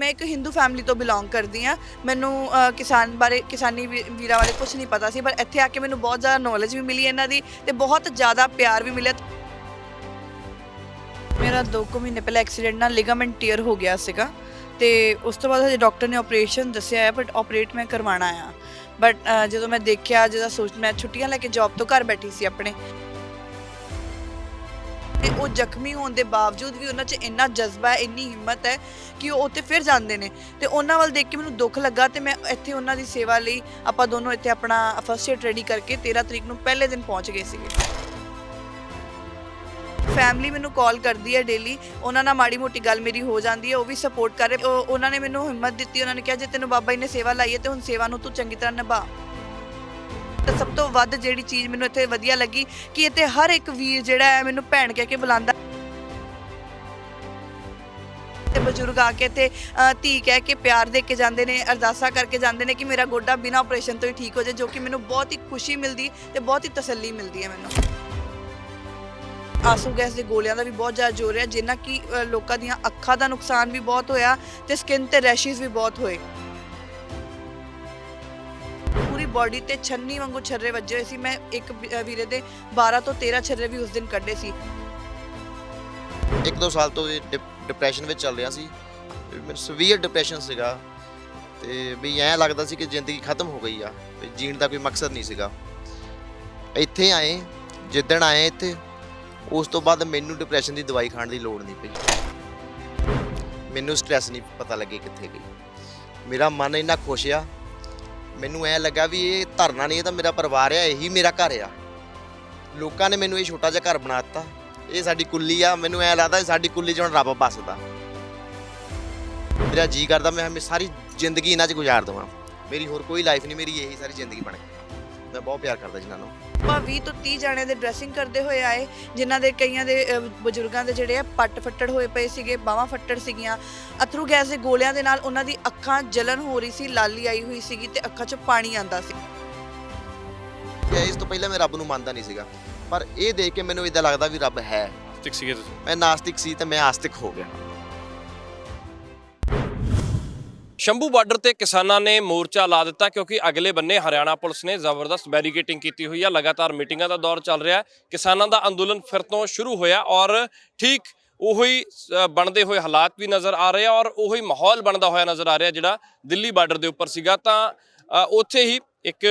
ਮੈਂ ਇੱਕ ਹਿੰਦੂ ਫੈਮਿਲੀ ਤੋਂ ਬਿਲੋਂਗ ਕਰਦੀ ਆ ਮੈਨੂੰ ਅ, ਕਿਸਾਨ ਬਾਰੇ ਕਿਸਾਨੀ ਵੀ- ਵੀਰਾਂ ਬਾਰੇ ਕੁਝ ਨਹੀਂ ਪਤਾ ਸੀ ਪਰ ਇੱਥੇ ਆ ਕੇ ਮੈਨੂੰ ਬਹੁਤ ਜ਼ਿਆਦਾ ਨੌਲੇਜ ਵੀ ਮਿਲੀ ਇਹਨਾਂ ਦੀ ਤੇ ਬਹੁਤ ਜ਼ਿਆਦਾ ਪਿਆਰ ਵੀ ਮਿਲਿਆ। ਮੇਰਾ 2 ਕੁ ਮਹੀਨੇ ਪਹਿਲਾਂ ਐਕਸੀਡੈਂਟ ਨਾਲ ਲਿਗਾਮੈਂਟ ਟੀਅਰ ਹੋ ਗਿਆ ਸੀਗਾ ਤੇ ਉਸ ਤੋਂ ਬਾਅਦ ਹਜੇ ਡਾਕਟਰ ਨੇ ਆਪਰੇਸ਼ਨ ਦੱਸਿਆ ਹੈ ਬਟ ਆਪਰੇਟ ਮੈਂ ਕਰਵਾਉਣਾ ਆ ਬਟ ਜਦੋਂ ਮੈਂ ਦੇਖਿਆ ਜਦੋਂ ਸੋਚ ਮੈਂ ਛੁੱਟੀਆਂ ਲੈ ਕੇ ਜੌਬ ਤੋਂ ਘਰ ਬੈਠੀ ਸੀ ਆਪਣੇ। ਤੇ ਉਹ ਜ਼ਖਮੀ ਹੋਣ ਦੇ ਬਾਵਜੂਦ ਵੀ ਉਹਨਾਂ 'ਚ ਇੰਨਾ ਜਜ਼ਬਾ ਹੈ, ਇੰਨੀ ਹਿੰਮਤ ਹੈ ਕਿ ਉਹ ਉੱਥੇ ਫਿਰ ਜਾਂਦੇ ਨੇ। ਤੇ ਉਹਨਾਂ ਵੱਲ ਦੇਖ ਕੇ ਮੈਨੂੰ ਦੁੱਖ ਲੱਗਾ ਤੇ ਮੈਂ ਇੱਥੇ ਉਹਨਾਂ ਦੀ ਸੇਵਾ ਲਈ ਆਪਾਂ ਦੋਨੋਂ ਇੱਥੇ ਆਪਣਾ ਫਰਸਟ ਏਡ ਰੈਡੀ ਕਰਕੇ 13 ਤਰੀਕ ਨੂੰ ਪਹਿਲੇ ਦਿਨ ਪਹੁੰਚ ਗਏ ਸੀਗੇ। ਫੈਮਿਲੀ ਮੈਨੂੰ ਕਾਲ ਕਰਦੀ ਹੈ ਡੇਲੀ ਉਹਨਾਂ ਨਾਲ ਮਾੜੀ ਮੋਟੀ ਗੱਲ ਮੇਰੀ ਹੋ ਜਾਂਦੀ ਹੈ, ਉਹ ਵੀ ਸਪੋਰਟ ਕਰ ਰਹੇ ਉਹ- ਉਹਨਾਂ ਨੇ ਮੈਨੂੰ ਹਿੰਮਤ ਦਿੱਤੀ, ਉਹਨਾਂ ਨੇ ਕਿਹਾ, ਜੇ ਤੈਨੂੰ ਬਾਬਾ ਜੀ ਨੇ ਸੇਵਾ ਲਾਈ ਹੈ ਤੇ ਹੁਣ ਸੇਵਾ ਨੂੰ ਤੂੰ ਚੰਗੀ ਤਰ੍ਹਾਂ ਨਿਭਾ। ਤੇ ਸਭ ਤੋਂ ਵੱਧ ਜਿਹੜੀ ਚੀਜ਼ ਮੈਨੂੰ ਇੱਥੇ ਵਧੀਆ ਲੱਗੀ ਕਿ ਇੱਥੇ ਹਰ ਇੱਕ ਵੀਰ ਜਿਹੜਾ ਹੈ ਮੈਨੂੰ ਭੈਣ ਕਹਿ ਕੇ ਬੁਲਾਉਂਦਾ। ਤੇ ਬਜ਼ੁਰਗ ਆ ਕੇ ਤੇ ਅ, ਧੀ ਕਹਿ ਕੇ ਪਿਆਰ ਦੇ ਕੇ ਜਾਂਦੇ ਨੇ ਅਰਦਾਸਾਂ ਕਰਕੇ ਜਾਂਦੇ ਨੇ ਕਿ ਮੇਰਾ ਗੋਡਾ ਬਿਨਾਂ ਆਪਰੇਸ਼ਨ ਤੋਂ ਹੀ ਠੀਕ ਹੋ ਜਾਏ ਜੋ ਕਿ ਮੈਨੂੰ ਬਹੁਤ ਹੀ ਖੁਸ਼ੀ ਮਿਲਦੀ ਤੇ ਬਹੁਤ ਹੀ ਤਸੱਲੀ ਮਿਲਦੀ ਹੈ ਮੈਨੂੰ। ਆਸੂ ਗੈਸ ਦੇ ਗੋਲਿਆਂ ਦਾ ਵੀ ਬਹੁਤ ਜ਼ਿਆਦਾ ਜ਼ੋਰ ਹੈ ਜਿੰਨਾ ਕਿ ਅ, ਲੋਕਾਂ ਦੀਆਂ ਅੱਖਾਂ ਦਾ ਨੁਕਸਾਨ ਵੀ ਬਹੁਤ ਹੋਇਆ ਤੇ ਸਕਿਨ ਤੇ ਰੈਸ਼ਿਸ ਵੀ ਬਹੁਤ ਹੋਏ। ਬਾਡੀ ਤੇ ਛੰਨੀ ਵਾਂਗੂ ਛਰਰੇ ਵੱਜੇ ਹੋਏ ਸੀ। ਮੈਂ ਇੱਕ ਵੀਰੇ ਦੇ 12 ਤੋਂ 13 ਛਰਰੇ ਵੀ ਉਸ ਦਿਨ ਕੱਢੇ ਸੀ। ਇੱਕ ਦੋ ਸਾਲ ਤੋਂ ਡਿਪਰੈਸ਼ਨ ਵਿੱਚ ਚੱਲ ਰਿਹਾ ਸੀ। ਮੈਨੂੰ ਸਵੀਅਰ ਡਿਪਰੈਸ਼ਨ ਸੀਗਾ। ਤੇ ਵੀ ਐਂ ਲੱਗਦਾ ਸੀ ਕਿ ਜ਼ਿੰਦਗੀ ਖਤਮ ਹੋ ਗਈ ਆ। ਵੀ ਜੀਣ ਦਾ ਕੋਈ ਮਕਸਦ ਨਹੀਂ ਸੀਗਾ। ਇੱਥੇ ਆਏ, ਜਿੱਦਣ ਆਏ ਇੱਥੇ, ਉਸ ਤੋਂ ਬਾਅਦ ਮੈਨੂੰ ਡਿਪਰੈਸ਼ਨ ਦੀ ਦਵਾਈ ਖਾਣ ਦੀ ਲੋੜ ਨਹੀਂ ਪਈ। ਮੈਨੂੰ ਸਟ੍ਰੈਸ ਨਹੀਂ ਪਤਾ ਲੱਗੇ ਕਿੱਥੇ ਗਈ। ਮੇਰਾ ਮਨ ਇੰਨਾ ਖੁਸ਼ ਆ ਮੈਨੂੰ ਐ ਲੱਗਾ ਵੀ ਇਹ ਧਰਨਾ ਨਹੀਂ, ਇਹ ਤਾਂ ਮੇਰਾ ਪਰਿਵਾਰ ਆ, ਇਹੀ ਮੇਰਾ ਘਰ ਆ। ਲੋਕਾਂ ਨੇ ਮੈਨੂੰ ਇਹ ਛੋਟਾ ਜਿਹਾ ਘਰ ਬਣਾ ਦਿੱਤਾ। ਇਹ ਸਾਡੀ ਕੁੱਲੀ ਆ, ਮੈਨੂੰ ਐ ਲੱਗਦਾ ਸਾਡੀ ਕੁੱਲੀ 'ਚ ਹੁਣ ਰੱਬ ਬਸਦਾ ਮੇਰਾ ਜੀ ਕਰਦਾ, ਮੈਂ ਹਮੇ ਸਾਰੀ ਜ਼ਿੰਦਗੀ ਇਹਨਾਂ 'ਚ ਗੁਜ਼ਾਰ ਦਵਾਂ। ਮੇਰੀ ਹੋਰ ਕੋਈ ਲਾਈਫ ਨਹੀਂ, ਮੇਰੀ ਇਹੀ ਸਾਰੀ ਜ਼ਿੰਦਗੀ ਬਣ ਗਈ। ਮੈਂ ਬਹੁਤ ਪਿਆਰ ਕਰਦਾ ਜਿਨ੍ਹਾਂ ਨੂੰ। ਆਪਾਂ 20 ਤੋਂ 30 ਜਾਣਿਆਂ ਦੇ ਡਰੈਸਿੰਗ ਕਰਦੇ ਹੋਏ ਆਏ ਜਿਨ੍ਹਾਂ ਦੇ ਕਈਆਂ ਦੇ ਬਜ਼ੁਰਗਾਂ ਦੇ ਜਿਹੜੇ ਆ ਪੱਟ ਫੱਟੜ ਹੋਏ ਪਏ ਸੀਗੇ ਬਾਹਾਂ ਫੱਟੜ ਸੀਗੀਆਂ ਅਥਰੂ ਗੈਸ ਦੇ ਗੋਲਿਆਂ ਦੇ ਨਾਲ ਉਹਨਾਂ ਦੀ ਅੱਖਾਂ ਜਲਨ ਹੋ ਰਹੀ ਸੀ ਲਾਲੀ ਆਈ ਹੋਈ ਸੀਗੀ ਤੇ ਅੱਖਾਂ 'ਚੋਂ ਪਾਣੀ ਆਂਦਾ ਸੀ। ਕਿ ਇਸ ਤੋਂ ਪਹਿਲਾਂ ਮੈਂ ਰੱਬ ਨੂੰ ਮੰਨਦਾ ਨਹੀਂ ਸੀਗਾ ਪਰ ਇਹ ਦੇਖ ਕੇ ਮੈਨੂੰ ਇਦਾਂ ਲੱਗਦਾ ਵੀ ਰੱਬ ਹੈ। ਨਾਸਤਿਕ ਸੀਗੇ ਤੁਸੀਂ? ਮੈਂ ਨਾਸਤਿਕ ਸੀ ਤੇ ਮੈਂ ਆਸਤਿਕ ਹੋ ਗਿਆ। ਸ਼ੰਭੂ ਬਾਰਡਰ ਤੇ ਕਿਸਾਨਾਂ ਨੇ ਮੋਰਚਾ ਲਾ ਦਿੱਤਾ ਕਿਉਂਕਿ ਅਗਲੇ ਬੰਨੇ ਹਰਿਆਣਾ ਪੁਲਿਸ ਨੇ ਜ਼ਬਰਦਸਤ ਬੈਰੀਕੇਟਿੰਗ ਕੀਤੀ ਹੋਈ ਹੈ ਲਗਾਤਾਰ ਮੀਟਿੰਗਾਂ ਦਾ ਦੌਰ ਚੱਲ ਰਿਹਾ ਕਿਸਾਨਾਂ ਦਾ ਅੰਦੋਲਨ ਫਿਰ ਤੋਂ ਸ਼ੁਰੂ ਹੋਇਆ ਔਰ ਠੀਕ ਉਹੀ ਬਣਦੇ ਹੋਏ ਹਾਲਾਤ ਵੀ ਨਜ਼ਰ ਆ ਰਹੇ ਆ ਔਰ ਉਹੀ ਮਾਹੌਲ ਬਣਦਾ ਹੋਇਆ ਨਜ਼ਰ ਆ ਰਿਹਾ ਜਿਹੜਾ ਦਿੱਲੀ ਬਾਰਡਰ ਦੇ ਉੱਪਰ ਸੀਗਾ। ਤਾਂ ਉੱਥੇ ਹੀ ਇੱਕ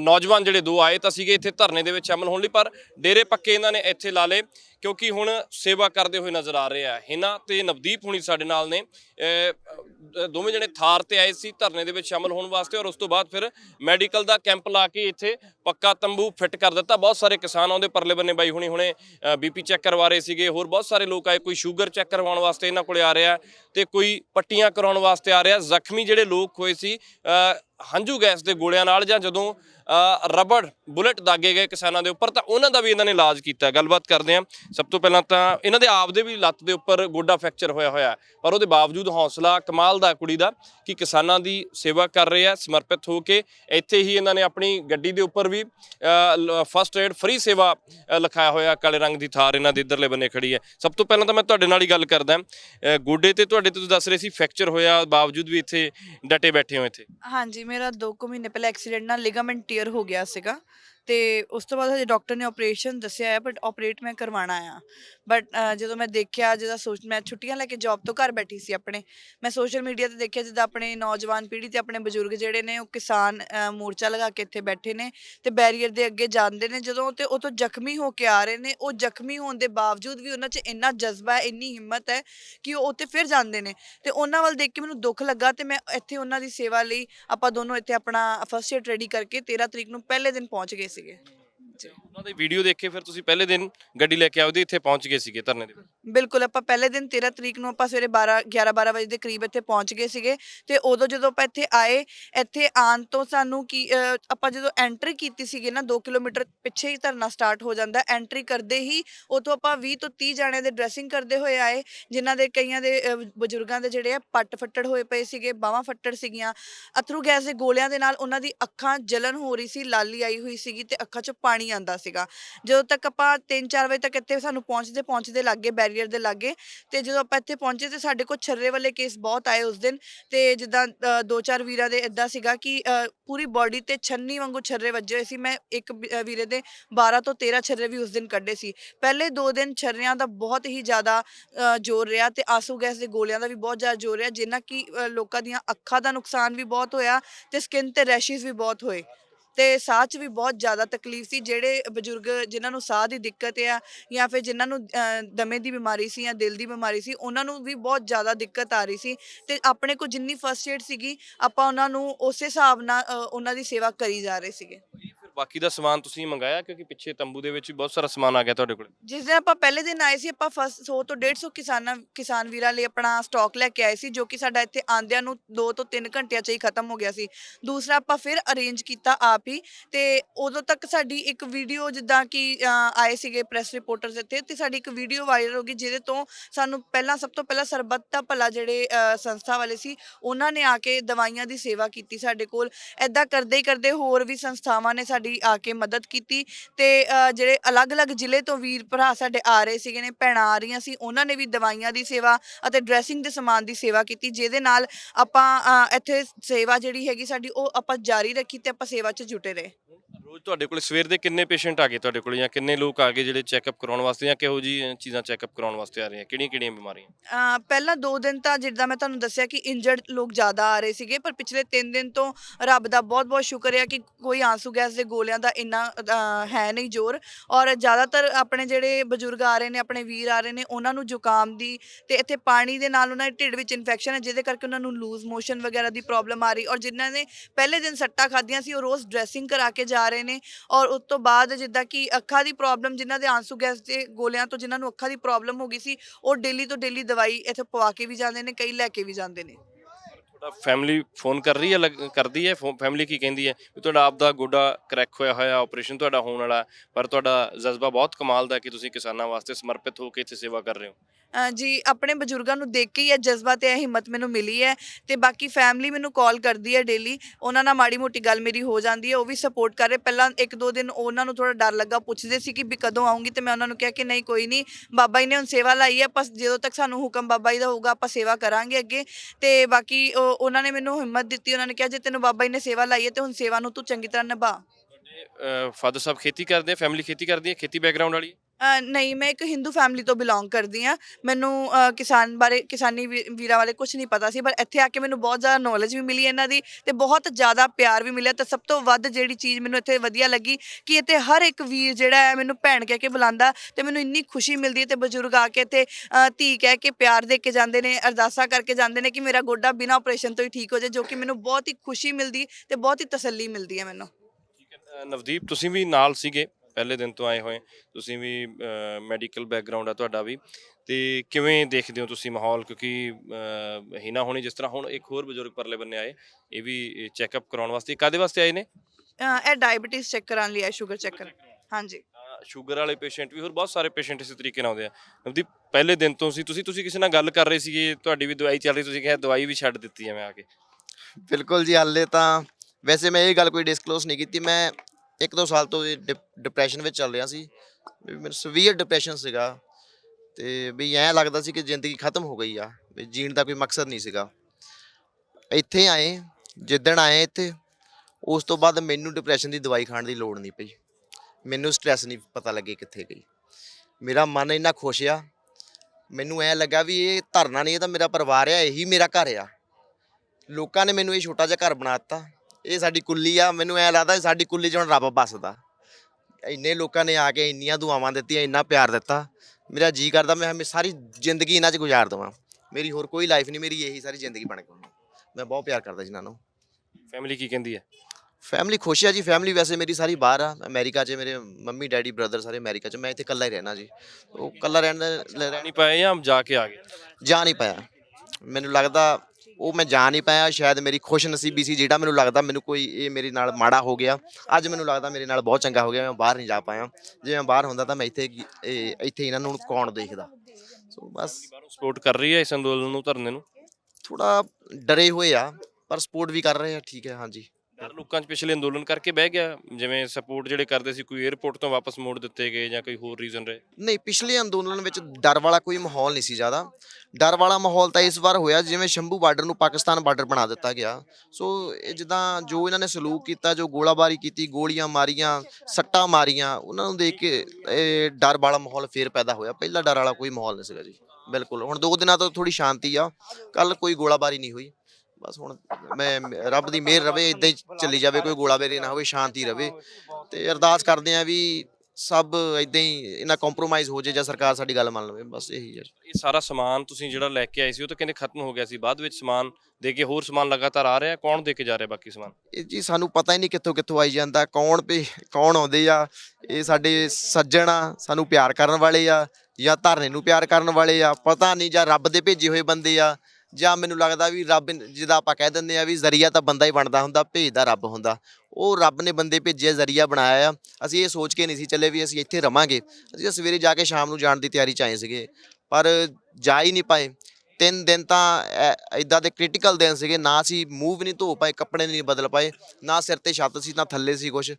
ਨੌਜਵਾਨ ਜਿਹੜੇ ਦੋ ਆਏ ਤਾਂ ਸੀਗੇ ਇੱਥੇ ਧਰਨੇ ਦੇ ਵਿੱਚ ਸ਼ਾਮਲ ਹੋਣ ਲਈ, ਪਰ ਡੇਰੇ ਪੱਕੇ ਇਹਨਾਂ ਨੇ ਇੱਥੇ ਲਾ ਲਏ। ਕਿਉਂਕਿ ਹੁਣ ਸੇਵਾ ਕਰਦੇ ਹੋਏ ਨਜ਼ਰ ਆ ਰਹੇ ਆ ਹਿਨਾ ਤੇ ਨਵਦੀਪ ਹੁਣੀ ਸਾਡੇ ਨਾਲ ਨੇ। ਦੋਵੇਂ ਜਣੇ ਥਾਰ ਤੇ ਆਏ ਸੀ, ਧਰਨੇ ਦੇ ਵਿੱਚ ਸ਼ਾਮਲ ਹੋਣ ਵਾਸਤੇ ਔਰ ਉਸ ਤੋਂ ਬਾਅਦ ਫਿਰ ਮੈਡੀਕਲ ਦਾ ਕੈਂਪ ਲਾ ਕੇ ਇੱਥੇ ਪੱਕਾ ਤੰਬੂ ਫਿੱਟ ਕਰ ਦਿੱਤਾ। ਬਹੁਤ ਸਾਰੇ ਕਿਸਾਨ ਆਉਂਦੇ, ਪਰਲੇ ਬੰਨੇ ਬਾਈ ਹੁਣੀ ਹੁਣੇ ਬੀਪੀ ਚੈੱਕ ਕਰਵਾ ਰਹੇ ਸੀਗੇ। ਹੋਰ ਬਹੁਤ ਸਾਰੇ ਲੋਕ ਆਏ, ਕੋਈ ਸ਼ੂਗਰ ਚੈੱਕ ਕਰਵਾਉਣ ਵਾਸਤੇ ਇਹਨਾਂ ਕੋਲੇ ਆ ਰਿਹਾ ਤੇ ਕੋਈ ਪੱਟੀਆਂ ਕਰਾਉਣ ਵਾਸਤੇ ਆ ਰਿਹਾ। ਜ਼ਖਮੀ ਜਿਹੜੇ ਲੋਕ ਹੋਏ ਸੀ ਹੰਝੂ ਗੈਸ ਦੇ ਗੋਲਿਆਂ ਨਾਲ ਜਾਂ ਜਦੋਂ ਰਬੜ, ਬੁਲਟ ਦਾਗੇ ਗਏ ਕਿਸਾਨਾਂ ਦੇ ਉੱਪਰ, ਤਾਂ ਉਹਨਾਂ ਦਾ ਵੀ ਇਹਨਾਂ ਨੇ ਇਲਾਜ ਕੀਤਾ ਗੱਲਬਾਤ ਕਰਦੇ ਹਾਂ। ਸਭ ਤੋਂ ਪਹਿਲਾਂ ਤਾਂ ਇਹਨਾਂ ਦੇ ਆਪ ਦੇ ਵੀ ਲੱਤ ਦੇ ਉੱਪਰ ਗੋਡਾ ਫ੍ਰੈਕਚਰ ਹੋਇਆ ਹੋਇਆ ਪਰ ਉਹਦੇ ਬਾਵਜੂਦ ਹੌਸਲਾ ਕਮਾਲ ਦਾ ਕੁੜੀ ਦਾ ਕਿ ਕਿਸਾਨਾਂ ਦੀ ਸੇਵਾ ਕਰ ਰਹੇ ਆ ਸਮਰਪਿਤ ਹੋ ਕੇ ਇੱਥੇ ਹੀ ਇਹਨਾਂ ਨੇ ਆਪਣੀ ਗੱਡੀ ਦੇ ਉੱਪਰ ਵੀ ਫਸਟ ਏਡ ਫ੍ਰੀ ਸੇਵਾ ਲਿਖਾਇਆ ਹੋਇਆ ਕਾਲੇ ਰੰਗ ਦੀ ਥਾਰ ਇਹਨਾਂ ਦੇ ਇਧਰਲੇ ਬੰਨੇ ਖੜੀ ਹੈ। ਸਭ ਤੋਂ ਪਹਿਲਾਂ ਤਾਂ ਮੈਂ ਤੁਹਾਡੇ ਨਾਲ ਹੀ ਗੱਲ ਕਰਦਾ ਗੋਡੇ ਤੇ ਤੁਹਾਡੇ ਤੁਸੀਂ ਦੱਸ ਰਹੇ ਸੀ ਫ੍ਰੈਕਚਰ ਹੋਇਆ, ਬਾਵਜੂਦ ਵੀ ਇੱਥੇ ਡਟੇ ਬੈਠੇ ਹੋ ਇੱਥੇ। ਹਾਂਜੀ, ਮੇਰਾ 2 ਕੁ ਮਹੀਨੇ ਪਹਿਲਾਂ ਐਕਸੀਡੈਂਟ ਨਾਲ ਲਿਗਾਮੈਂਟ ਟੀਅਰ ਹੋ ਗਿਆ ਸੀਗਾ। ਤੇ ਉਸ ਤੋਂ ਬਾਅਦ ਹਜੇ ਡਾਕਟਰ ਨੇ ਆਪਰੇਸ਼ਨ ਦੱਸਿਆ ਹੈ ਬਟ ਆਪਰੇਟ ਮੈਂ ਕਰਵਾਉਣਾ ਆ। ਬਟ ਜਦੋਂ ਮੈਂ ਦੇਖਿਆ ਜਿਹਦਾ ਸੋਚ, ਮੈਂ ਛੁੱਟੀਆਂ ਲੈ ਕੇ ਜੌਬ ਤੋਂ ਘਰ ਬੈਠੀ ਸੀ ਆਪਣੇ। ਮੈਂ ਸੋਸ਼ਲ ਮੀਡੀਆ ਤੇ ਦੇਖਿਆ, ਜਿੱਦਾਂ ਆਪਣੇ ਨੌਜਵਾਨ ਪੀੜ੍ਹੀ ਤੇ ਆਪਣੇ ਬਜ਼ੁਰਗ ਜਿਹੜੇ ਨੇ, ਉਹ ਕਿਸਾਨ ਮੋਰਚਾ ਲਗਾ ਕੇ ਇੱਥੇ ਬੈਠੇ ਨੇ ਤੇ ਬੈਰੀਅਰ ਦੇ ਅੱਗੇ ਜਾਂਦੇ ਨੇ। ਜਦੋਂ ਤੇ ਉਹ ਤੋਂ ਜ਼ਖਮੀ ਹੋ ਕੇ ਆ ਰਹੇ ਨੇ, ਉਹ ਜ਼ਖਮੀ ਹੋਣ ਦੇ ਬਾਵਜੂਦ ਵੀ ਉਹਨਾਂ 'ਚ ਇੰਨਾ ਜਜ਼ਬਾ ਹੈ ਇੰਨੀ ਹਿੰਮਤ ਹੈ ਕਿ ਉਹ ਉੱਥੇ ਫਿਰ ਜਾਂਦੇ ਨੇ। ਤੇ ਉਹਨਾਂ ਵੱਲ ਦੇਖ ਕੇ ਮੈਨੂੰ ਦੁੱਖ ਲੱਗਾ ਤੇ ਮੈਂ ਇੱਥੇ ਉਹਨਾਂ ਦੀ ਸੇਵਾ ਲਈ ਆਪਾਂ ਦੋਨੋਂ ਇੱਥੇ ਆਪਣਾ ਫਸਟ ਏਡ ਰੈਡੀ ਕਰਕੇ 13 ਤਰੀਕ ਨੂੰ ਪਹਿਲੇ ਦਿਨ ਪਹੁੰਚ ਗਏ ਸੀਗੇ। ਉਹਨਾਂ ਦੀ ਵੀਡੀਓ ਦੇਖ ਕੇ ਫਿਰ ਤੁਸੀਂ ਪਹਿਲੇ ਦਿਨ ਗੱਡੀ ਲੈ ਕੇ ਆਉਦੇ ਇੱਥੇ ਪਹੁੰਚ ਗਏ ਸੀਗੇ ਧਰਨੇ ਦੇ ਬਿਲਕੁਲ ਆਪਾਂ ਪਹਿਲੇ ਦਿਨ 13 ਤਰੀਕ ਨੂੰ ਆਪਾਂ ਸਵੇਰੇ 12 11 12 ਵਜੇ ਦੇ ਕਰੀਬ ਇੱਥੇ ਪਹੁੰਚ ਗਏ ਸੀਗੇ ਤੇ ਉਦੋਂ ਜਦੋਂ ਆਪਾਂ ਇੱਥੇ ਆਏ ਇੱਥੇ ਆਉਣ ਤੋਂ ਸਾਨੂੰ ਕੀ ਅਹ, ਆਪਾਂ ਜਦੋਂ ਐਂਟਰੀ ਕੀਤੀ ਸੀਗੀ ਨਾ 2 ਕਿਲੋਮੀਟਰ ਪਿੱਛੇ ਹੀ ਧਰਨਾ ਸਟਾਰਟ ਹੋ ਜਾਂਦਾ ਐਂਟਰੀ ਕਰਦੇ ਹੀ ਉਦੋਂ ਆਪਾਂ 20 ਤੋਂ 30 ਜਾਣਿਆਂ ਦੇ ਡਰੈਸਿੰਗ ਕਰਦੇ ਹੋਏ ਆਏ ਜਿਨ੍ਹਾਂ ਦੇ ਕਈਆਂ ਦੇ ਅਹ, ਬਜ਼ੁਰਗਾਂ ਦੇ ਜਿਹੜੇ ਆ ਪੱਟ ਫੱਟੜ ਹੋਏ ਪਏ ਸੀਗੇ ਬਾਹਾਂ ਫੱਟੜ ਸੀਗੀਆਂ ਅਥਰੂ ਗੈਸ ਦੇ ਗੋਲਿਆਂ ਦੇ ਨਾਲ ਉਹਨਾਂ ਦੀ ਅੱਖਾਂ ਜਲਨ ਹੋ ਰਹੀ ਸੀ ਲਾਲੀ ਆਈ ਹੋਈ ਸੀਗੀ ਤੇ ਅੱਖਾਂ 'ਚੋਂ ਪਾਣੀ ਨਹੀਂ ਆਂਦਾ ਸੀਗਾ। ਜਦੋਂ ਤੱਕ ਆਪਾਂ 3-4 ਵਜੇ ਤੱਕ ਇੱਥੇ ਸਾਨੂੰ ਪਹੁੰਚਦੇ ਪਹੁੰਚਦੇ ਲੱਗੇ, ਬੈਰੀਅਰ ਦੇ ਲੱਗੇ, ਤੇ ਜਦੋਂ ਆਪਾਂ ਇੱਥੇ ਪਹੁੰਚੇ ਤੇ ਸਾਡੇ ਕੋਲ ਛਰਰੇ ਵਾਲੇ ਕੇਸ ਬਹੁਤ ਆਏ ਉਸ ਦਿਨ, ਤੇ ਜਿੱਦਾਂ ਦੋ ਚਾਰ ਵੀਰਾਂ ਦੇ ਇਦਾਂ ਸੀਗਾ ਕਿ ਪੂਰੀ ਬਾਡੀ ਤੇ ਛੰਨੀ ਵਾਂਗੂ ਛਰਰੇ ਵੱਜੇ ਹੋਏ ਸੀ। ਮੈਂ ਇੱਕ ਵੀਰੇ ਦੇ 12 ਤੋਂ 13 ਛਰਰੇ ਵੀ ਉਸ ਦਿਨ ਕੱਢੇ ਸੀ। ਪਹਿਲੇ ਦੋ ਦਿਨ ਛਰਰਿਆਂ ਦਾ ਬਹੁਤ ਹੀ ਜ਼ਿਆਦਾ ਜ਼ੋਰ ਰਿਹਾ ਤੇ ਆਸੂ ਗੈਸ ਦੇ ਗੋਲਿਆਂ ਦਾ ਵੀ ਬਹੁਤ ਜ਼ਿਆਦਾ ਜ਼ੋਰ ਰਿਹਾ, ਜਿੰਨਾ ਕਿ ਲੋਕਾਂ ਦੀਆਂ ਅੱਖਾਂ ਦਾ ਨੁਕਸਾਨ ਵੀ ਬਹੁਤ ਹੋਇਆ ਤੇ ਸਕਿਨ ਤੇ ਰੈਸ਼ਿਸ ਵੀ ਬਹੁਤ ਹੋਏ। ਤੇ ਸਾਹ 'ਚ ਵੀ ਬਹੁਤ ਜ਼ਿਆਦਾ ਤਕਲੀਫ ਸੀ, ਜਿਹੜੇ ਬਜ਼ੁਰਗ ਜਿਨ੍ਹਾਂ ਨੂੰ ਸਾਹ ਦੀ ਦਿੱਕਤ ਆ ਜਾਂ ਫਿਰ ਜਿਨ੍ਹਾਂ ਨੂੰ ਦਮੇ ਦੀ ਬਿਮਾਰੀ ਸੀ ਜਾਂ ਦਿਲ ਦੀ ਬਿਮਾਰੀ ਸੀ, ਉਹਨਾਂ ਨੂੰ ਵੀ ਬਹੁਤ ਜ਼ਿਆਦਾ ਦਿੱਕਤ ਆ ਰਹੀ ਸੀ ਤੇ ਆਪਣੇ ਕੋਲ ਜਿੰਨੀ ਫਸਟ ਏਡ ਸੀਗੀ, ਆਪਾਂ ਉਹਨਾਂ ਨੂੰ ਉਸੇ ਹਿਸਾਬ ਨਾਲ ਉਹਨਾਂ ਦੀ ਸੇਵਾ ਕਰੀ ਜਾ ਰਹੇ ਸੀਗੇ। ਬਾਕੀ ਦਾ ਸਮਾਨ ਤੁਸੀਂ ਮੰਗਾਇਆ? ਕਿਉਂਕਿ ਪਿੱਛੇ ਤੰਬੂ ਦੇ ਵਿੱਚ ਬਹੁਤ ਸਾਰਾ ਸਮਾਨ ਆ ਗਿਆ ਤੁਹਾਡੇ ਕੋਲ। ਜਿਸ ਦਿਨ ਆਪਾਂ ਪਹਿਲੇ ਦਿਨ ਆਏ ਸੀ, ਆਪਾਂ ਫਸਟ 100 ਤੋਂ 150 ਕਿਸਾਨਾਂ, ਕਿਸਾਨ ਵੀਰਾਂ ਲਈ ਆਪਣਾ ਸਟਾਕ ਲੈ ਕੇ ਆਏ ਸੀ, ਜੋ ਕਿ ਸਾਡਾ ਇੱਥੇ ਆਂਦਿਆਂ ਨੂੰ 2 ਤੋਂ 3 ਘੰਟਿਆਂ 'ਚ ਹੀ ਖਤਮ ਹੋ ਗਿਆ ਸੀ। ਦੂਸਰਾ ਆਪਾਂ ਫਿਰ ਅਰੇਂਜ ਕੀਤਾ ਆਪ ਹੀ ਤੇ ਉਦੋਂ ਤੱਕ ਸਾਡੀ ਇੱਕ ਵੀਡੀਓ ਜਿੱਦਾਂ ਕਿ ਆਏ ਸੀਗੇ ਪ੍ਰੈਸ ਰਿਪੋਰਟਰਸ ਇੱਥੇ ਤੇ ਸਾਡੀ ਇੱਕ ਵੀਡੀਓ ਵਾਇਰਲ ਹੋ ਗਈ, ਜਿਹਦੇ ਤੋਂ ਸਾਨੂੰ ਪਹਿਲਾਂ ਸਭ ਤੋਂ ਪਹਿਲਾਂ ਸਰਬੱਤ ਦਾ ਭਲਾ ਜਿਹੜੇ ਸੰਸਥਾ ਵਾਲੇ ਸੀ, ਉਹਨਾਂ ਨੇ ਆ ਕੇ ਦਵਾਈਆਂ ਦੀ ਸੇਵਾ ਕੀਤੀ ਸਾਡੇ ਕੋਲ। ਐਦਾਂ ਕਰਦੇ ਕਰਦੇ ਹੋਰ ਵੀ ਸੰਸਥਾਵਾਂ ਨੇ ਸਾਡੀ ਆ ਕੇ ਮਦਦ ਕੀਤੀ ਤੇ ਜਿਹੜੇ ਅਲੱਗ-ਅਲੱਗ ਜ਼ਿਲ੍ਹੇ ਤੋਂ ਵੀਰ ਭਰਾ ਸਾਡੇ ਆ ਰਹੇ ਸੀਗੇ ਨੇ ਭੈਣਾਂ ਆ ਰਹੀਆਂ ਸੀ ਉਹਨਾਂ ਨੇ ਵੀ ਦਵਾਈਆਂ ਦੀ ਸੇਵਾ ਅਤੇ ਡਰੈਸਿੰਗ ਦੇ ਸਮਾਨ ਦੀ ਸੇਵਾ ਕੀਤੀ ਜਿਹਦੇ ਨਾਲ ਆਪਾਂ ਅ, ਇੱਥੇ ਸੇਵਾ ਜਿਹੜੀ ਹੈਗੀ ਸਾਡੀ ਉਹ ਆਪਾਂ ਜਾਰੀ ਰੱਖੀ ਤੇ ਆਪਾਂ ਸੇਵਾ 'ਚ ਜੁਟੇ ਰਹੇ। ਰੋਜ਼ ਤੁਹਾਡੇ ਕੋਲ ਸਵੇਰ ਦੇ ਕਿੰਨੇ ਪੇਸ਼ੈਂਟ ਆ ਗਏ ਤੁਹਾਡੇ ਕੋਲ ਜਾਂ ਕਿੰਨੇ ਲੋਕ ਆ ਗਏ ਜਿਹੜੇ ਚੈੱਕਅਪ ਕਰਾਉਣ ਵਾਸਤੇ ਜਾਂ ਕਿਹੋ ਜੀ ਚੀਜ਼ਾਂ ਚੈੱਕਅਪ ਕਰਾਉਣ ਵਾਸਤੇ ਆ ਰਹੇ ਕਿਹੜੀਆਂ ਕਿਹੜੀਆਂ ਬਿਮਾਰੀਆਂ? ਅ, ਪਹਿਲਾਂ 2 ਦਿਨ ਤਾਂ ਜਿੱਦਾਂ ਮੈਂ ਤੁਹਾਨੂੰ ਦੱਸਿਆ ਕਿ ਇੰਜਰਡ ਲੋਕ ਜ਼ਿਆਦਾ ਆ ਰਹੇ ਸੀਗੇ ਪਰ ਪਿਛਲੇ 3 ਦਿਨ ਤੋਂ ਰੱਬ ਦਾ ਬਹੁਤ-ਬਹੁਤ ਸ਼ੁਕਰ ਹੈ ਕਿ ਕੋਈ ਆਂਸੂ ਗੈਸ ਦੇ ਗੋਲਿਆਂ ਦਾ ਇੰਨਾ ਅ, ਹੈ ਨਹੀਂ ਜ਼ੋਰ। ਔਰ ਜ਼ਿਆਦਾਤਰ ਆਪਣੇ ਜਿਹੜੇ ਬਜ਼ੁਰਗ ਆ ਰਹੇ ਨੇ ਆਪਣੇ ਵੀਰ ਆ ਰਹੇ ਨੇ ਉਹਨਾਂ ਨੂੰ ਜ਼ੁਕਾਮ ਦੀ ਤੇ ਇੱਥੇ ਪਾਣੀ ਦੇ ਨਾਲ ਉਹਨਾਂ ਦੇ ਢਿੱਡ ਵਿੱਚ ਇਨਫੈਕਸ਼ਨ ਹੈ ਜਿਹਦੇ ਕਰਕੇ ਉਹਨਾਂ ਨੂੰ ਲੂਜ਼ ਮੋਸ਼ਨ ਵਗੈਰਾ ਦੀ ਪ੍ਰੋਬਲਮ ਆ ਰਹੀ। ਔਰ ਜਿਨ੍ਹਾਂ ਨੇ ਪਹਿਲੇ ਦਿਨ ਸੱਟਾਂ ਖਾਧੀਆਂ ਸੀ ਉਹ ਰੋਜ਼ ਡਰੈਸਿੰਗ ਕਰਾ ਕੇ ਜਾ ਰਹੇ ਨੇ ਔਰ ਉਸ ਤੋਂ ਬਾਅਦ ਜਿੱਦਾਂ ਕਿ ਅੱਖਾਂ ਦੀ ਪ੍ਰੋਬਲਮ ਜਿਨ੍ਹਾਂ ਦੇ ਆਂਸੂ ਗੈਸ ਦੇ ਗੋਲਿਆਂ ਤੋਂ ਜਿਨ੍ਹਾਂ ਨੂੰ ਅੱਖਾਂ ਦੀ ਪ੍ਰੋਬਲਮ ਹੋ ਗਈ ਸੀ, ਉਹ ਡੇਲੀ ਤੋਂ ਡੇਲੀ ਦਵਾਈ ਇੱਥੇ ਪਵਾ ਕੇ ਵੀ ਜਾਂਦੇ ਨੇ, ਕਈ ਲੈ ਕੇ ਵੀ ਜਾਂਦੇ ਨੇ। ਤੁਹਾਡਾ ਫੈਮਿਲੀ ਫੋਨ ਕਰ ਰਹੀ ਹੈ ਕਰਦੀ ਹੈ ਫੈਮਿਲੀ ਕੀ ਕਹਿੰਦੀ ਹੈ? ਵੀ ਤੁਹਾਡਾ ਆਪ ਦਾ ਗੋਡਾ ਕਰੈਕ ਹੋਇਆ ਹੋਇਆ ਆਪਰੇਸ਼ਨ ਤੁਹਾਡਾ ਹੋਣ ਵਾਲਾ, ਪਰ ਤੁਹਾਡਾ ਜਜ਼ਬਾ ਬਹੁਤ ਕਮਾਲ ਦਾ ਕਿ ਤੁਸੀਂ ਕਿਸਾਨਾਂ ਵਾਸਤੇ ਸਮਰਪਿਤ ਹੋ ਕੇ ਇੱਥੇ ਸੇਵਾ ਕਰ ਰਹੇ ਹੋ। ਜੀ, ਆਪਣੇ ਬਜ਼ੁਰਗਾਂ ਨੂੰ ਦੇਖ ਕੇ ਹੀ ਇਹ ਜਜ਼ਬਾ ਤੇ ਇਹ ਹਿੰਮਤ ਮੈਨੂੰ ਮਿਲੀ ਹੈ ਤੇ ਬਾਕੀ ਫੈਮਿਲੀ ਮੈਨੂੰ ਕਾਲ ਕਰਦੀ ਹੈ ਡੇਲੀ ਉਹਨਾਂ ਨਾਲ ਮਾੜੀ ਮੋਟੀ ਗੱਲ ਮੇਰੀ ਹੋ ਜਾਂਦੀ ਹੈ, ਉਹ ਵੀ ਸਪੋਰਟ ਕਰ ਰਹੇ। ਪਹਿਲਾਂ ਇੱਕ ਦੋ ਦਿਨ ਉਹਨਾਂ ਨੂੰ ਥੋੜਾ ਡਰ ਲੱਗਾ ਪੁੱਛਦੇ ਸੀ ਕਿ ਵੀ ਕਦੋਂ ਆਉਂਗੀ ਤੇ ਮੈਂ ਉਹਨਾਂ ਨੂੰ ਕਿਹਾ ਕਿ ਨਹੀਂ, ਕੋਈ ਨਹੀਂ, ਬਾਬਾ ਜੀ ਨੇ ਹੁਣ ਸੇਵਾ ਲਾਈ ਹੈ, ਆਪਾਂ ਜਦੋਂ ਤੱਕ ਸਾਨੂੰ ਹੁਕਮ ਬਾਬਾ ਜੀ ਦਾ ਹੋਊਗਾ, ਆਪਾਂ ਸੇਵਾ ਕਰਾਂਗੇ ਅੱਗੇ। ਤੇ ਬਾਕੀ ਉਹਨਾਂ ਨੇ ਮੈਨੂੰ ਹਿੰਮਤ ਦਿੱਤੀ, ਉਹਨਾਂ ਨੇ ਕਿਹਾ ਜੇ ਤੈਨੂੰ ਬਾਬਾ ਜੀ ਨੇ ਸੇਵਾ ਲਾਈ ਹੈ ਤੇ ਹੁਣ ਸੇਵਾ ਨੂੰ ਤੂੰ ਚੰਗੀ ਤਰ੍ਹਾਂ ਨਿਭਾ। ਫਾਦਰ ਸਾਹਿਬ ਖੇਤੀ ਕਰਦੇ ਆ ਫੈਮਿਲੀ ਖੇਤੀ ਕਰਦੀ ਹੈ, ਖੇਤੀ ਬੈਕਗ੍ਰਾਉਂਡ ਵਾਲੀ? ਅ, ਨਹੀਂ ਮੈਂ ਇੱਕ ਹਿੰਦੂ ਫੈਮਿਲੀ ਤੋਂ ਬਿਲੋਂਗ ਕਰਦੀ ਆ ਮੈਨੂੰ ਅ, ਕਿਸਾਨ ਬਾਰੇ ਕਿਸਾਨੀ ਵੀ- ਵੀਰਾਂ ਬਾਰੇ ਕੁਝ ਨਹੀਂ ਪਤਾ ਸੀ ਪਰ ਇੱਥੇ ਆ ਕੇ ਮੈਨੂੰ ਬਹੁਤ ਜ਼ਿਆਦਾ ਨੌਲੇਜ ਵੀ ਮਿਲੀ ਇਹਨਾਂ ਦੀ ਤੇ ਬਹੁਤ ਜ਼ਿਆਦਾ ਪਿਆਰ ਵੀ ਮਿਲਿਆ ਤੇ ਸਭ ਤੋਂ ਵੱਧ ਜਿਹੜੀ ਚੀਜ਼ ਮੈਨੂੰ ਇੱਥੇ ਵਧੀਆ ਲੱਗੀ ਕਿ ਇੱਥੇ ਹਰ ਇੱਕ ਵੀਰ ਜਿਹੜਾ ਹੈ ਮੈਨੂੰ ਭੈਣ ਕਹਿ ਕੇ ਬੁਲਾਉਂਦਾ ਤੇ ਮੈਨੂੰ ਇੰਨੀ ਖੁਸ਼ੀ ਮਿਲਦੀ ਹੈ ਤੇ ਬਜ਼ੁਰਗ ਆ ਕੇ ਇੱਥੇ ਅ, ਧੀ ਕਹਿ ਕੇ ਪਿਆਰ ਦੇ ਕੇ ਜਾਂਦੇ ਨੇ ਅਰਦਾਸਾਂ ਕਰਕੇ ਜਾਂਦੇ ਨੇ ਕਿ ਮੇਰਾ ਗੋਡਾ ਬਿਨਾਂ ਆਪਰੇਸ਼ਨ ਤੋਂ ਹੀ ਠੀਕ ਹੋ ਜਾਏ ਜੋ ਕਿ ਮੈਨੂੰ ਬਹੁਤ ਹੀ ਖੁਸ਼ੀ ਮਿਲਦੀ ਤੇ ਬਹੁਤ ਹੀ ਤਸੱਲੀ ਮਿਲਦੀ ਹੈ ਮੈਨੂੰ। ਠੀਕ ਹੈ ਅ, ਨਵਦੀਪ ਤੁਸੀਂ ਵੀ ਨਾਲ ਸੀਗੇ। ਪਹਿਲੇ ਦਿਨ ਤੋਂ ਆਏ ਹੋਏ ਤੁਸੀਂ ਵੀ ਮੈਡੀਕਲ ਬੈਕਗ੍ਰਾਉਂਡ ਆ ਤੁਹਾਡਾ ਵੀ। ਤੇ ਕਿਵੇਂ ਦੇਖਦੇ ਹੋ ਤੁਸੀਂ ਮਾਹੌਲ? ਕਿਉਂਕਿ ਹੀਨਾ ਹੋਣੀ ਜਿਸ ਤਰ੍ਹਾਂ ਹੁਣ ਇੱਕ ਹੋਰ ਬਜ਼ੁਰਗ ਪਰਲੇ ਬੰਨੇ ਆਏ ਇਹ ਵੀ ਚੈੱਕਅਪ ਕਰਾਉਣ ਵਾਸਤੇ। ਕਾਦੇ ਵਾਸਤੇ ਆਏ ਨੇ? ਇਹ ਡਾਇਬੀਟੀਜ਼ ਚੈੱਕ ਕਰਾਉਣ ਲਈ ਹੈ ਸ਼ੂਗਰ ਚੈੱਕ ਕਰਨ। ਹਾਂਜੀ। ਸ਼ੂਗਰ ਵਾਲੇ ਪੇਸ਼ੈਂਟ ਵੀ ਹੋਰ ਬਹੁਤ ਸਾਰੇ ਪੇਸ਼ੈਂਟ ਇਸੇ ਤਰੀਕੇ ਨਾਲ ਆਉਂਦੇ ਆ। ਨਵਦੀਪ ਪਹਿਲੇ ਦਿਨ ਤੋਂ ਸੀ ਤੁਸੀਂ ਤੁਸੀਂ ਕਿਸੇ ਨਾਲ ਗੱਲ ਕਰ ਰਹੇ ਸੀਗੇ? ਤੁਹਾਡੀ ਵੀ ਦਵਾਈ ਚੱਲ ਰਹੀ ਤੁਸੀਂ ਕਿਹਾ ਦਵਾਈ ਵੀ ਛੱਡ ਦਿੱਤੀ ਐ ਮੈਂ ਆ ਕੇ। ਬਿਲਕੁਲ ਜੀ ਹਾਲੇ ਤਾਂ ਵੈਸੇ ਮੈਂ ਇਹ ਗੱਲ ਕੋਈ ਡਿਸਕਲੋਜ਼ ਨਹੀਂ ਕੀਤੀ। ਮੈਂ ਇੱਕ ਦੋ ਸਾਲ ਤੋਂ ਡਿਪਰੈਸ਼ਨ ਵਿੱਚ ਚੱਲ ਰਿਹਾ ਸੀ। ਵੀ ਮੈਨੂੰ ਸਵੀਅਰ ਡਿਪਰੈਸ਼ਨ ਸੀਗਾ। ਤੇ ਵੀ ਐਂ ਲੱਗਦਾ ਸੀ ਕਿ ਜ਼ਿੰਦਗੀ ਖਤਮ ਹੋ ਗਈ ਆ। ਵੀ ਜੀਣ ਦਾ ਕੋਈ ਮਕਸਦ ਨਹੀਂ ਸੀਗਾ। ਇੱਥੇ ਆਏ, ਜਿੱਦਣ ਆਏ ਇੱਥੇ, ਉਸ ਤੋਂ ਬਾਅਦ ਮੈਨੂੰ ਡਿਪਰੈਸ਼ਨ ਦੀ ਦਵਾਈ ਖਾਣ ਦੀ ਲੋੜ ਨਹੀਂ ਪਈ। ਮੈਨੂੰ ਸਟ੍ਰੈਸ ਨਹੀਂ ਪਤਾ ਲੱਗੇ ਕਿੱਥੇ ਗਈ। ਮੇਰਾ ਮਨ ਇੰਨਾ ਖੁਸ਼ ਆ। ਮੈਨੂੰ ਐ ਲੱਗਾ ਵੀ ਇਹ ਧਰਨਾ ਨਹੀਂ, ਇਹ ਤਾਂ ਮੇਰਾ ਪਰਿਵਾਰ ਆ, ਇਹੀ ਮੇਰਾ ਘਰ ਆ। ਲੋਕਾਂ ਨੇ ਮੈਨੂੰ ਇਹ ਛੋਟਾ ਜਿਹਾ ਘਰ ਬਣਾ ਦਿੱਤਾ। ਇਹ ਸਾਡੀ ਕੁੱਲੀ ਆ ਮੈਨੂੰ ਐ ਲੱਗਦਾ ਸਾਡੀ ਕੁੱਲੀ 'ਚ ਹੁਣ ਰੱਬ ਵੱਸਦਾ ਇੰਨੇ ਲੋਕਾਂ ਨੇ ਆ ਕੇ ਇੰਨੀਆਂ ਦੁਆਵਾਂ ਦਿੱਤੀਆਂ ਇੰਨਾ ਪਿਆਰ ਦਿੱਤਾ। ਮੇਰਾ ਜੀ ਕਰਦਾ ਮੈਂ ਹਮੇ ਸਾਰੀ ਜ਼ਿੰਦਗੀ ਇਹਨਾਂ 'ਚ ਗੁਜ਼ਾਰ ਦਵਾਂ। ਮੇਰੀ ਹੋਰ ਕੋਈ ਲਾਈਫ ਨਹੀਂ ਮੇਰੀ ਇਹੀ ਸਾਰੀ ਜ਼ਿੰਦਗੀ ਬਣ ਗਈ ਮੈਂ ਬਹੁਤ ਪਿਆਰ ਕਰਦਾ ਜਿਨ੍ਹਾਂ ਨੂੰ। ਫੈਮਿਲੀ ਕੀ ਕਹਿੰਦੀ ਹੈ ਫੈਮਿਲੀ ਖੁਸ਼ ਆ ਜੀ ਫੈਮਿਲੀ ਵੈਸੇ ਮੇਰੀ ਸਾਰੀ ਬਾਹਰ ਆ। ਅਮਰੀਕਾ 'ਚ ਮੇਰੇ ਮੰਮੀ ਡੈਡੀ ਬ੍ਰਦਰ ਸਾਰੇ ਅਮਰੀਕਾ 'ਚ। ਮੈਂ ਇੱਥੇ ਇਕੱਲਾ ਹੀ ਰਹਿਣਾ ਜੀ। ਉਹ ਇਕੱਲਾ ਰਹਿਣ ਦਾ ਰਹਿ- ਨਹੀਂ ਪਾਏ ਜਾਂ ਜਾ ਕੇ ਆ ਗਏ? ਜਾ ਨਹੀਂ ਪਾਇਆ। ਮੈਨੂੰ ਲੱਗਦਾ ਉਹ ਮੈਂ ਜਾ ਨਹੀਂ ਪਾਇਆ ਸ਼ਾਇਦ ਮੇਰੀ ਖੁਸ਼ ਨਸੀਬੀ ਸੀ ਜਿਹੜਾ ਮੈਨੂੰ ਲੱਗਦਾ ਮੈਨੂੰ ਕੋਈ ਇਹ ਮੇਰੇ ਨਾਲ ਮਾੜਾ ਹੋ ਗਿਆ। ਅੱਜ ਮੈਨੂੰ ਲੱਗਦਾ ਮੇਰੇ ਨਾਲ ਬਹੁਤ ਚੰਗਾ ਹੋ ਗਿਆ ਮੈਂ ਬਾਹਰ ਨਹੀਂ ਜਾ ਪਾਇਆ। ਜੇ ਮੈਂ ਬਾਹਰ ਹੁੰਦਾ ਤਾਂ ਮੈਂ ਇੱਥੇ ਇਹ ਇੱਥੇ ਇਹਨਾਂ ਨੂੰ ਕੌਣ ਦੇਖਦਾ? ਸੋ ਬਸ। ਸਪੋਰਟ ਕਰ ਰਹੀ ਹੈ ਇਸ ਅੰਦੋਲਨ ਨੂੰ ਧਰਨੇ ਨੂੰ? ਥੋੜਾ ਡਰੇ ਹੋਏ ਆ ਪਰ ਸਪੋਰਟ ਵੀ ਕਰ ਰਹੇ ਆ ਠੀਕ ਹੈ ਹਾਂਜੀ। ਡਰ ਲੋਕਾਂ 'ਚ ਪਿਛਲੇ ਅੰਦੋਲਨ ਕਰਕੇ ਬਹਿ ਗਿਆ। ਜਿਵੇਂ ਸਪੋਰਟ ਜਿਹੜੇ ਕਰਦੇ ਸੀ, ਕੋਈ 에ਅਰਪੋਰਟ ਤੋਂ ਵਾਪਸ ਮੋੜ ਦਿੱਤੇ ਗਏ ਜਾਂ ਕੋਈ ਹੋਰ ਰੀਜ਼ਨ ਰਹੇ? ਨਹੀਂ, ਪਿਛਲੇ ਅੰਦੋਲਨ ਵਿੱਚ ਡਰ ਵਾਲਾ ਕੋਈ ਮਾਹੌਲ ਨਹੀਂ ਸੀ ਜ਼ਿਆਦਾ। ਡਰ ਵਾਲਾ ਮਾਹੌਲ ਤਾਂ ਇਸ ਵਾਰ ਹੋਇਆ, ਜਿਵੇਂ ਸ਼ੰਭੂ ਬਾਰਡਰ ਨੂੰ ਪਾਕਿਸਤਾਨ ਬਾਰਡਰ ਬਣਾ ਦਿੱਤਾ ਗਿਆ। ਸੋ ਇਹ ਜਿੱਦਾਂ ਜੋ ਇਹਨਾਂ ਨੇ ਸਲੂਕ ਕੀਤਾ, ਜੋ ਗੋਲਾਬਾਰੀ ਕੀਤੀ, ਗੋਲੀਆਂ ਮਾਰੀਆਂ, ਸੱਟਾਂ ਮਾਰੀਆਂ, ਉਹਨਾਂ ਨੂੰ ਦੇਖ ਕੇ ਇਹ ਡਰ ਵਾਲਾ ਮਾਹੌਲ ਫੇਰ ਪੈਦਾ ਹੋਇਆ। ਪਹਿਲਾਂ ਡਰ ਵਾਲਾ ਕੋਈ ਮਾਹੌਲ ਨਹੀਂ ਸੀਗਾ ਜੀ। ਬਿਲਕੁਲ, ਹੁਣ ਦੋ ਦਿਨਾਂ ਤੋਂ ਥੋੜੀ ਸ਼ਾਂਤੀ ਆ। ਕੱਲ ਕੋਈ ਗੋਲਾਬਾਰੀ ਨਹੀਂ ਹੋਈ। ਬਸ ਹੁਣ ਮੈਂ ਰੱਬ ਦੀ ਮਿਹਰ ਰਵੇ ਇਦਾਂ ਹੀ ਚੱਲੀ ਜਾਵੇ ਕੋਈ ਗੋਲਾਬਾਰੀ ਨਾ ਹੋਵੇ ਸ਼ਾਂਤੀ ਰਵੇ। ਤੇ ਅਰਦਾਸ ਕਰਦੇ ਆ ਵੀ ਸਭ ਇਦਾਂ ਹੀ ਇਹਨਾਂ ਕੰਪਰੋਮਾਈਜ਼ ਹੋ ਜੇ ਜਾਂ ਸਰਕਾਰ ਸਾਡੀ ਗੱਲ ਮੰਨ ਲਵੇ ਬਸ ਇਹੀ ਹੈ। ਇਹ ਸਾਰਾ ਸਮਾਨ ਤੁਸੀਂ ਜਿਹੜਾ ਲੈ ਕੇ ਆਏ ਸੀ ਉਹ ਤਾਂ ਕਹਿੰਦੇ ਖਤਮ ਹੋ ਗਿਆ ਸੀ ਬਾਅਦ ਵਿੱਚ ਸਮਾਨ ਦੇ ਕੇ ਹੋਰ ਸਮਾਨ ਲਗਾਤਾਰ ਆ ਰਿਹਾ ਕੌਣ ਦੇ ਕੇ ਜਾ ਰਿਹਾ ਬਾਕੀ ਸਮਾਨ? ਇਹ ਜੀ ਸਾਨੂੰ ਪਤਾ ਹੀ ਨਹੀਂ ਕਿੱਥੋਂ ਕਿੱਥੋਂ ਆਈ ਜਾਂਦਾ ਕੌਣ ਭੇ ਕੌਣ ਆਉਂਦੇ ਆ ਇਹ ਸਾਡੇ ਸੱਜਣ ਆ ਸਾਨੂੰ ਪਿਆਰ ਕਰਨ ਵਾਲੇ ਆ ਜਾਂ ਧਰਨੇ ਨੂੰ ਪਿਆਰ ਕਰਨ ਵਾਲੇ ਆ ਪਤਾ ਨਹੀਂ ਜਾਂ ਰੱਬ ਦੇ ਭੇਜੇ ਹੋਏ ਬੰਦੇ ਆ ਜਾਂ ਮੈਨੂੰ ਲੱਗਦਾ ਵੀ ਰੱਬ ਜਿਹਦਾ ਆਪਾਂ ਕਹਿ ਦਿੰਦੇ ਆ ਵੀ ਜ਼ਰੀਆ ਤਾਂ ਬੰਦਾ ਹੀ ਬਣਦਾ ਹੁੰਦਾ ਭੇਜਦਾ ਰੱਬ ਹੁੰਦਾ। ਉਹ ਰੱਬ ਨੇ ਬੰਦੇ ਭੇਜਿਆ, ਜ਼ਰੀਆ ਬਣਾਇਆ ਆ। ਅਸੀਂ ਇਹ ਸੋਚ ਕੇ ਨਹੀਂ ਸੀ ਚੱਲੇ ਵੀ ਅਸੀਂ ਇੱਥੇ ਰਵਾਂਗੇ। ਅਸੀਂ ਤਾਂ ਸਵੇਰੇ ਜਾ ਕੇ ਸ਼ਾਮ ਨੂੰ ਜਾਣ ਦੀ ਤਿਆਰੀ 'ਚ ਆਏ ਸੀਗੇ। ਪਰ ਜਾ ਹੀ ਨਹੀਂ ਪਾਏ। ਤਿੰਨ ਦਿਨ ਤਾਂ ਇਦਾਂ ਦੇ ਕ੍ਰਿਟੀਕਲ ਦਿਨ ਸੀਗੇ। ਨਾ ਅਸੀਂ ਮੂਵ ਵੀ ਨਹੀਂ ਧੋ ਪਾਏ, ਕੱਪੜੇ ਨਹੀਂ ਬਦਲ ਪਾਏ। ਨਾ ਸਿਰ ਤੇ ਛੱਤ ਸੀ, ਨਾ ਥੱਲੇ ਸੀ ਕੁਝ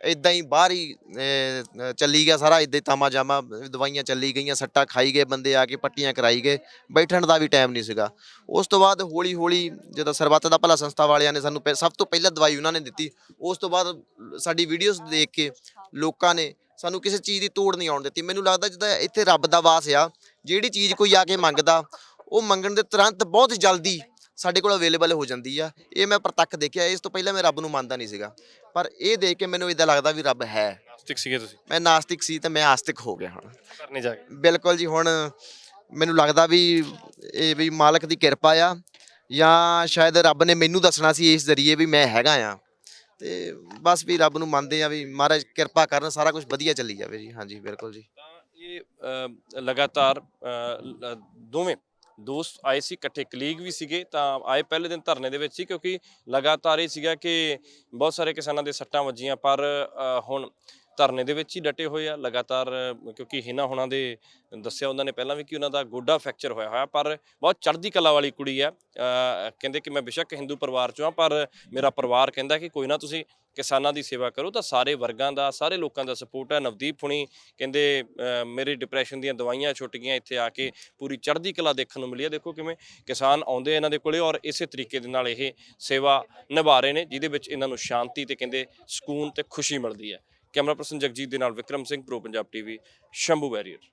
ਇਦਾਂ ਹੀ ਬਾਹਰ ਹੀ ਅਹ, ਚੱਲੀ ਗਿਆ ਸਾਰਾ ਇਦਾਂ ਹੀ ਤਾਮਾ ਜਾਮਾ ਦਵਾਈਆਂ ਚੱਲੀ ਗਈਆਂ ਸੱਟਾਂ ਖਾਈ ਗਏ ਬੰਦੇ ਆ ਕੇ ਪੱਟੀਆਂ ਕਰਾਈ ਗਏ ਬੈਠਣ ਦਾ ਵੀ ਟਾਈਮ ਨਹੀਂ ਸੀਗਾ। ਉਸ ਤੋਂ ਬਾਅਦ ਹੌਲੀ ਹੌਲੀ ਜਦੋਂ ਸਰਬੱਤ ਦਾ ਭਲਾ ਸੰਸਥਾ ਵਾਲਿਆਂ ਨੇ ਸਾਨੂੰ ਪਹਿ- ਸਭ ਤੋਂ ਪਹਿਲਾਂ ਦਵਾਈ ਉਹਨਾਂ ਨੇ ਦਿੱਤੀ। ਉਸ ਤੋਂ ਬਾਅਦ ਸਾਡੀ ਵੀਡੀਓਜ਼ ਦੇਖ ਕੇ ਲੋਕਾਂ ਨੇ ਸਾਨੂੰ ਕਿਸੇ ਚੀਜ਼ ਦੀ ਤੋੜ ਨਹੀਂ ਆਉਣ ਦਿੱਤੀ। ਮੈਨੂੰ ਲੱਗਦਾ ਜਿੱਦਾਂ ਇੱਥੇ ਰੱਬ ਦਾ ਵਾਸ ਆ ਜਿਹੜੀ ਚੀਜ਼ ਕੋਈ ਆ ਕੇ ਮੰਗਦਾ ਉਹ ਮੰਗਣ ਦੇ ਤੁਰੰਤ ਬਹੁਤ ਜਲਦੀ ਸਾਡੇ ਕੋਲ ਅਵੇਲੇਬਲ ਹੋ ਜਾਂਦੀ ਆ। ਇਹ ਮੈਂ ਪ੍ਰਤੱਖ ਦੇਖਿਆ ਇਸ ਤੋਂ ਪਹਿਲਾਂ ਮੈਂ ਰੱਬ ਨੂੰ ਮੰਨਦਾ ਨਹੀਂ ਸੀਗਾ। ਪਰ ਇਹ ਦੇਖ ਕੇ ਮੈਨੂੰ ਇਦਾਂ ਲੱਗਦਾ ਵੀ ਰੱਬ ਹੈ। ਨਾਸਤਿਕ ਸੀਗੇ ਤੁਸੀਂ? ਮੈਂ ਨਾਸਤਿਕ ਸੀ ਤੇ ਮੈਂ ਆਸਤਿਕ ਹੋ ਗਿਆ ਹੁਣ। ਕਰਨੇ ਜਾ ਕੇ? ਬਿਲਕੁਲ ਜੀ ਹੁਣ ਮੈਨੂੰ ਲੱਗਦਾ ਵੀ ਇਹ ਵੀ ਮਾਲਕ ਦੀ ਕਿਰਪਾ ਆ ਜਾਂ ਸ਼ਾਇਦ ਰੱਬ ਨੇ ਮੈਨੂੰ ਦੱਸਣਾ ਸੀ ਇਸ ਜ਼ਰੀਏ ਵੀ ਮੈਂ ਹੈਗਾ ਆ। ਤੇ ਬਸ ਵੀ ਰੱਬ ਨੂੰ ਮੰਨਦੇ ਆ ਵੀ ਮਹਾਰਾਜ ਕਿਰਪਾ ਕਰਨ ਸਾਰਾ ਕੁਝ ਵਧੀਆ ਚੱਲੀ ਜਾਵੇ ਜੀ। ਹਾਂਜੀ ਬਿਲਕੁਲ ਜੀ। ਤਾਂ ਇਹ ਲਗਾਤਾਰ ਦੋਵੇਂ ਦੋਸਤ ਆਏ ਸੀ, ਇਕੱਠੇ ਕਲੀਗ ਵੀ ਸੀਗੇ, ਤਾਂ ਆਏ ਪਹਿਲੇ ਦਿਨ ਧਰਨੇ ਦੇ ਵਿੱਚ ਸੀ ਕਿਉਂਕਿ ਲਗਾਤਾਰ ਇਹ ਸੀਗਾ ਕਿ ਬਹੁਤ ਸਾਰੇ ਕਿਸਾਨਾਂ ਦੇ ਸੱਟਾਂ ਵੱਜੀਆਂ, ਪਰ ਹੁਣ ਧਰਨੇ ਦੇ ਵਿੱਚ ਹੀ ਡਟੇ ਹੋਏ ਆ, ਲਗਾਤਾਰ ਕਿਉਂਕਿ ਇਹਨਾਂ ਹੁਣਾਂ ਦੇ ਦੱਸਿਆ ਉਹਨਾਂ ਨੇ ਪਹਿਲਾਂ ਵੀ ਕਿ ਉਹਨਾਂ ਦਾ ਗੋਡਾ ਫ੍ਰੈਕਚਰ ਹੋਇਆ ਹੋਇਆ, ਪਰ ਬਹੁਤ ਚੜ੍ਹਦੀ ਕਲਾ ਵਾਲੀ ਕੁੜੀ ਆ। ਕਹਿੰਦੇ ਕਿ ਮੈਂ ਬੇਸ਼ੱਕ ਹਿੰਦੂ ਪਰਿਵਾਰ ਚੋਂ ਆ, ਪਰ ਮੇਰਾ ਪਰਿਵਾਰ ਕਹਿੰਦਾ ਕਿ ਕੋਈ ਨਾ ਤੁਸੀਂ ਕਿਸਾਨਾਂ ਦੀ ਸੇਵਾ ਕਰੋ, ਤਾਂ ਸਾਰੇ ਵਰਗਾਂ ਦਾ, ਸਾਰੇ ਲੋਕਾਂ ਦਾ ਸਪੋਰਟ ਹੈ ਨਵਦੀਪ ਹੁਣੀ ਕਹਿੰਦੇ ਮੇਰੇ ਡਿਪਰੈਸ਼ਨ ਦੀਆਂ ਦਵਾਈਆਂ ਛੁੱਟ ਗਈਆਂ, ਇੱਥੇ ਆ ਕੇ ਪੂਰੀ ਚੜ੍ਹਦੀ ਕਲਾ ਦੇਖਣ ਨੂੰ ਮਿਲੀ ਹੈ ਦੇਖੋ ਕਿਵੇਂ ਕਿਸਾਨ ਆਉਂਦੇ ਇਹਨਾਂ ਦੇ ਕੋਲੇ ਔਰ ਇਸੇ ਤਰੀਕੇ ਦੇ ਨਾਲ ਇਹ ਸੇਵਾ ਨਿਭਾ ਰਹੇ ਨੇ, ਜਿਹਦੇ ਵਿੱਚ ਇਹਨਾਂ ਨੂੰ ਸ਼ਾਂਤੀ ਤੇ ਕਹਿੰਦੇ ਸਕੂਨ ਤੇ ਖੁਸ਼ੀ ਮਿਲਦੀ ਹੈ ਕੈਮਰਾ ਪਰਸਨ ਜਗਜੀਤ ਦੇ ਨਾਲ Vikram Singh pro Punjab TV Shambhu barrier.